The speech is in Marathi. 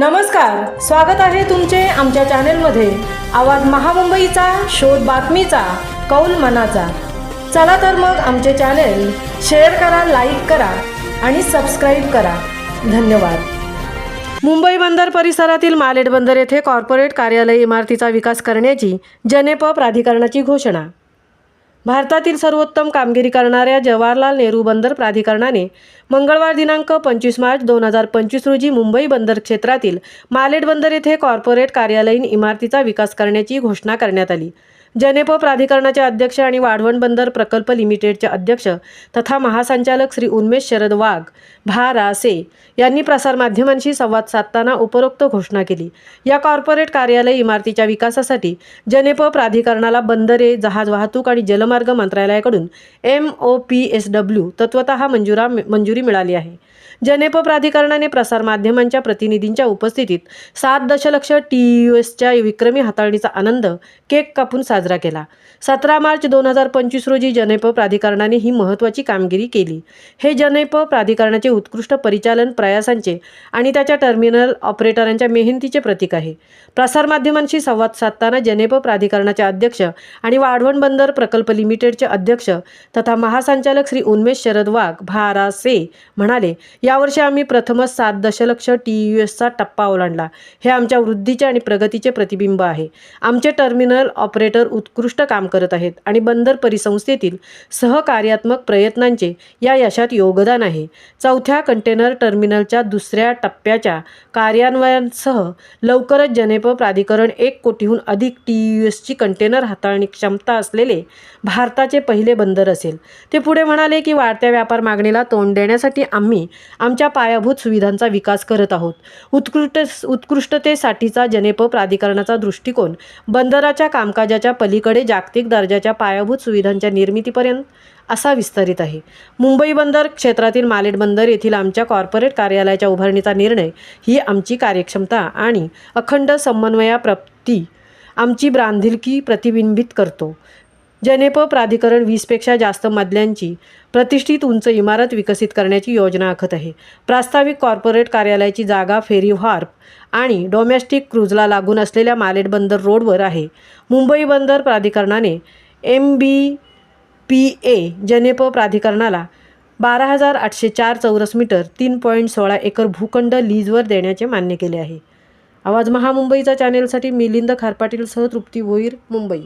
नमस्कार स्वागत आहे तुमचे आमच्या चॅनेलमध्ये. आवाज महामुंबईचा शोध बातमीचा कौल मनाचा. चला तर मग आमचे चॅनेल शेअर करा लाईक करा आणि सबस्क्राईब करा. धन्यवाद. मुंबई बंदर परिसरातील मालेट बंदर येथे कॉर्पोरेट कार्यालय इमारतीचा विकास करण्याची जनेप प्राधिकरणाची घोषणा. भारतातील सर्वोत्तम कामगिरी करणाऱ्या जवाहरलाल नेहरू बंदर प्राधिकरणाने मंगळवार दिनांक पंचवीस मार्च दोन हजार पंचवीस रोजी मुंबई बंदर क्षेत्रातील मालेट बंदर येथे कॉर्पोरेट कार्यालयीन इमारतीचा विकास करण्याची घोषणा करण्यात आली. जनेप प्राधिकरणाचे अध्यक्ष आणि वाढवण बंदर प्रकल्प लिमिटेडचे अध्यक्ष तथा महासंचालक श्री उन्मेष शरद वाघ भा रासे यांनी प्रसारमाध्यमांशी संवाद साधताना उपरोक्त घोषणा केली. या कॉर्पोरेट कार्यालय इमारतीच्या विकासासाठी जनेप प्राधिकरणाला बंदरे जहाज वाहतूक आणि जलमार्ग मंत्रालयाकडून M O P S W तत्वत मंजुरा मंजुरी मिळाली आहे. जनेप प्राधिकरणाने प्रसारमाध्यमांच्या प्रतिनिधींच्या उपस्थितीत सात दशलक्ष टी यू एसच्या विक्रमी हाताळणीचा आनंद केक कापून साजरा केला. सतरा मार्च दोन हजार पंचवीस रोजी जनेप प्राधिकरणाने ही महत्त्वाची कामगिरी केली. हे जनेप प्राधिकरणाचे उत्कृष्ट परिचालन प्रयासांचे आणि त्याच्या टर्मिनल ऑपरेटरांच्या मेहनतीचे प्रतीक आहे. प्रसारमाध्यमांशी संवाद साधताना जनेप प्राधिकरणाचे अध्यक्ष आणि वाढवण बंदर प्रकल्प लिमिटेडचे अध्यक्ष तथा महासंचालक श्री उन्मेष शरद वाघ भारासे म्हणाले यावर्षी आम्ही प्रथमच सात दशलक्ष टी यू एसचा टप्पा ओलांडला. हे आमच्या वृद्धीचे आणि प्रगतीचे प्रतिबिंब आहे. आमचे टर्मिनल ऑपरेटर उत्कृष्ट काम करत आहेत आणि बंदर परिसंस्थेतील सहकार्यात्मक प्रयत्नांचे या यशात योगदान आहे. चौथ्या कंटेनर टर्मिनलच्या दुसऱ्या टप्प्याच्या कार्यान्वयांसह लवकरच जनेप प्राधिकरण एक कोटीहून अधिक टी यू एसची कंटेनर हाताळणी क्षमता असलेले भारताचे पहिले बंदर असेल. ते पुढे म्हणाले की वाढत्या व्यापार मागणीला तोंड देण्यासाठी आम्ही आमच्या पायाभूत सुविधांचा विकास करत आहोत. उत्कृष्ट उत्कृष्टतेसाठीचा जनेप प्राधिकरणाचा दृष्टिकोन बंदराच्या कामकाजाच्या पलीकडे जागतिक दर्जाच्या पायाभूत सुविधांच्या निर्मितीपर्यंत असा विस्तारित आहे. मुंबई बंदर क्षेत्रातील मालेट बंदर येथील आमच्या कॉर्पोरेट कार्यालयाच्या उभारणीचा निर्णय ही आमची कार्यक्षमता आणि अखंड समन्वयाप्राप्ती आमची ब्रांधिलकी प्रतिबिंबित करतो. जनेप प्राधिकरण वीसपेक्षा जास्त मजल्यांची प्रतिष्ठित उंच इमारत विकसित करण्याची योजना आखत आहे. प्रास्ताविक कॉर्पोरेट कार्यालयाची जागा फेरी हार्प आणि डोमेस्टिक क्रूजला लागून असलेल्या मालेट बंदर रोडवर आहे. मुंबई बंदर प्राधिकरणाने एम बी पी ए जनेप प्राधिकरणाला बारा हजार आठशे चार चौरस मीटर तीन पॉईंट सोळा एकर भूखंड लीजवर देण्याचे मान्य केले आहे. आवाज महामुंबईचा चॅनेलसाठी मिलिंद खारपाटीलसह तृप्ती भोईर मुंबई.